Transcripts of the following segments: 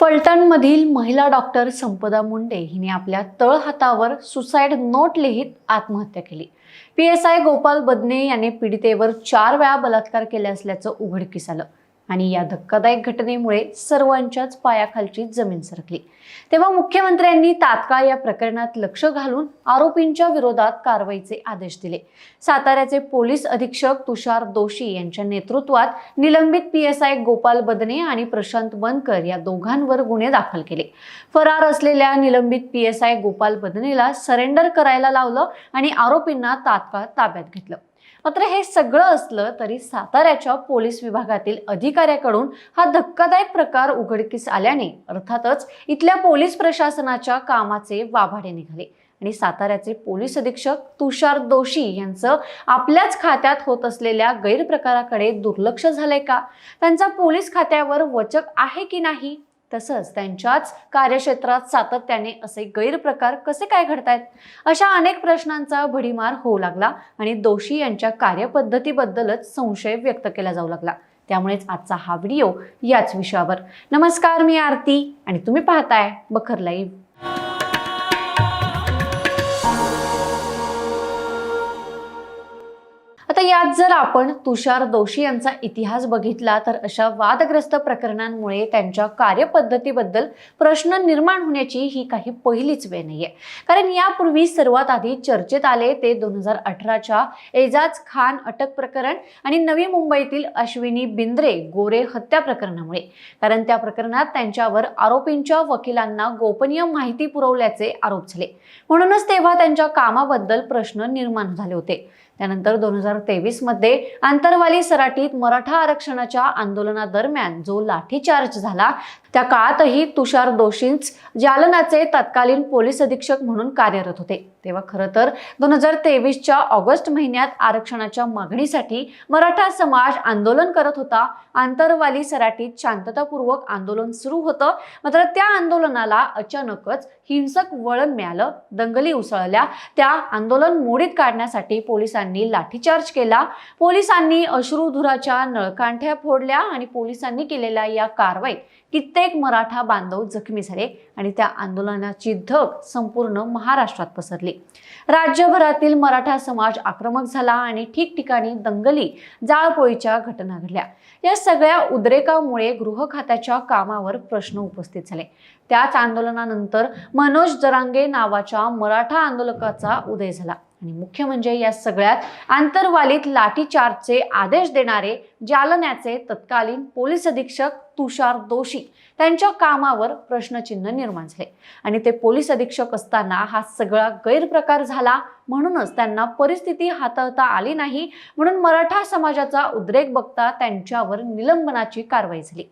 फलटणमधील महिला डॉक्टर संपदा मुंडे हिने आपल्या तळहातावर सुसाईड नोट लिहित आत्महत्या केली. P S I Gopal Badane याने पीडितेवर चार वेळा बलात्कार केले असल्याचं उघडकीस आलं. आणि या धक्कादायक घटनेमुळे सर्वांच्याच पायाखालची जमीन सरकली. तेव्हा मुख्यमंत्र्यांनी तात्काळ या प्रकरणात लक्ष घालून आरोपींच्या विरोधात कारवाईचे आदेश दिले. साताऱ्याचे पोलीस अधीक्षक तुषार दोशी यांच्या नेतृत्वात निलंबित P S I Gopal Badane आणि प्रशांत बनकर या दोघांवर गुन्हे दाखल केले. फरार असलेल्या निलंबित पी एस आय गोपाल बदनेला सरेंडर करायला लावलं आणि आरोपींना तात्काळ ताब्यात घेतलं. मात्र हे सगळं असलं तरी साताऱ्याच्या पोलीस विभागातील अधिकाऱ्याकडून हा धक्कादायक प्रकार उघडकीस आल्याने अर्थातच इथल्या पोलीस प्रशासनाच्या कामाचे वाभाडे निघाले. आणि साताऱ्याचे पोलीस अधीक्षक तुषार दोशी यांचं आपल्याच खात्यात होत असलेल्या गैरप्रकाराकडे दुर्लक्ष झालंय का? त्यांचा पोलीस खात्यावर वचक आहे की नाही? तसंच त्यांच्याच कार्यक्षेत्रात सातत्याने असे गैरप्रकार कसे काय घडतायत? अशा अनेक प्रश्नांचा भडीमार होऊ लागला आणि दोषी यांच्या कार्यपद्धतीबद्दलच संशय व्यक्त केला जाऊ लागला. त्यामुळेच आजचा हा व्हिडिओ याच विषयावर. नमस्कार मी आरती आणि तुम्ही पाहताय बखर लाईव्ह. आता यात जर आपण तुषार दोशी यांचा इतिहास बघितला तर अशा वादग्रस्त प्रकरणांमुळे त्यांच्या कार्यपद्धतीबद्दल प्रश्न निर्माण होण्याची ही काही पहिलीच वेळ नाहीये. कारण यापूर्वी सर्वात आधी चर्चेत आले ते दोन हजार अठराच्या एजाज खान अटक प्रकरण आणि नवी मुंबईतील अश्विनी बिंद्रे गोरे हत्या प्रकरणामुळे. कारण त्या प्रकरणात त्यांच्यावर आरोपींच्या वकिलांना गोपनीय माहिती पुरवल्याचे आरोप झाले. म्हणूनच तेव्हा त्यांच्या कामाबद्दल प्रश्न निर्माण झाले होते. त्यानंतर दोन हजार तेवीसमध्ये आंतरवाली सराटीत मराठा आरक्षणाच्या आंदोलनादरम्यान जो लाठीचार्ज झाला त्या काळातही तुषार दोषींच जालनाचे तत्कालीन पोलीस अधीक्षक म्हणून कार्यरत होते. तेव्हा खरं तर दोन हजार तेवीसच्या ऑगस्ट महिन्यात आरक्षणाच्या मागणीसाठी मराठा समाज आंदोलन करत होता. आंतरवाली सराटीत शांततापूर्वक आंदोलन सुरू होतं. मात्र त्या आंदोलनाला अचानकच हिंसक वळण मिळालं. दंगली उसळल्या. त्या आंदोलन मोडीत काढण्यासाठी पोलिसांनी लाठीचार्ज केला. पोलिसांनी अश्रुधुराच्या नळकांठ्या फोडल्या आणि पोलिसांनी केलेल्या या कारवाईत कित्येक मराठा बांधव जखमी झाले आणि त्या आंदोलनाची धग संपूर्ण महाराष्ट्रात पसरली. राज्यभरातील मराठा समाज आक्रमक झाला आणि ठिकठिकाणी दंगली जाळपोळीच्या घटना घडल्या. या सगळ्या उद्रेकामुळे गृह खात्याच्या कामावर प्रश्न उपस्थित झाले. त्याच आंदोलनानंतर मनोज जरांगे नावाच्या मराठा आंदोलकाचा उदय झाला. आणि मुख्य म्हणजे या सगळ्यात आंतरवालीत लाठीचार्जचे आदेश देणारे जालन्याचे तत्कालीन पोलीस अधीक्षक तुषार दोषी त्यांच्या कामावर प्रश्नचिन्ह निर्माण झाले. आणि ते पोलीस अधीक्षक असताना हा सगळा गैरप्रकार झाला म्हणूनच त्यांना परिस्थिती हाताळता आली नाही म्हणून मराठा समाजाचा उद्रेक बघता त्यांच्यावर निलंबनाची कारवाई झाली.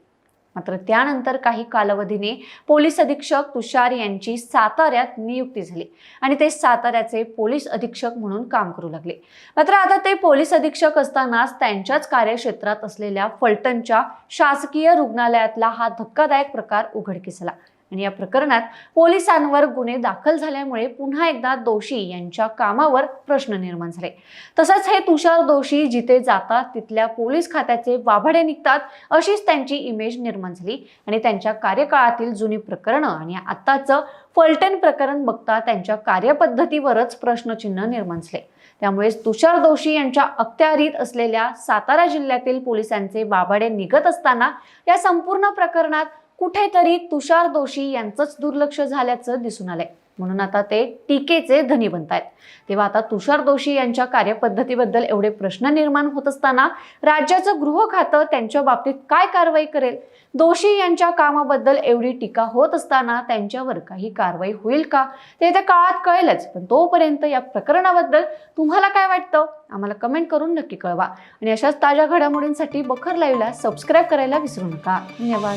मात्र त्यानंतर काही कालावधीने पोलीस अधीक्षक तुषार यांची साताऱ्यात नियुक्ती झाली आणि ते साताऱ्याचे पोलीस अधीक्षक म्हणून काम करू लागले. मात्र आता ते पोलीस अधीक्षक असतानाच त्यांच्याच कार्यक्षेत्रात असलेल्या फलटणच्या शासकीय रुग्णालयातला हा धक्कादायक प्रकार उघडकीस आला. आणि या प्रकरणात पोलिसांवर गुन्हे दाखल झाल्यामुळे पुन्हा एकदा दोषी यांच्या कामावर प्रश्न निर्माण झाले. तसंच हे तुषार दोषी जिथे जातात तिथल्या पोलीस खात्याचे वाभाडे निघतात अशीच त्यांची इमेज निर्माण झाली. आणि त्यांच्या कार्यकाळातील जुनी प्रकरणं आणि आत्ताचं फलटण प्रकरण बघता त्यांच्या कार्यपद्धतीवरच प्रश्नचिन्ह निर्माण झाले. त्यामुळेच तुषार दोषी यांच्या अखत्यारीत असलेल्या सातारा जिल्ह्यातील पोलिसांचे वाभाडे निघत असताना या संपूर्ण प्रकरणात कुठेतरी तुषार दोषी यांचंच दुर्लक्ष झाल्याचं दिसून आलंय. म्हणून आता ते टीकेचे धनी बनत आहेत तेव्हा आता तुषार दोशी यांच्या कार्यपद्धतीबद्दल एवढे प्रश्न निर्माण होत असताना राज्याचं गृह खातं त्यांच्या बाबतीत काय कारवाई करेल? दोषी यांच्या कामाबद्दल एवढी टीका होत असताना त्यांच्यावर काही कारवाई होईल का? ते त्या काळात कळेलच पण तोपर्यंत या प्रकरणाबद्दल तुम्हाला काय वाटतं? आम्हाला कमेंट करून नक्की कळवा. आणि अशाच ताज्या घडामोडींसाठी बखर लाईव्हला सबस्क्राईब करायला विसरू नका. धन्यवाद.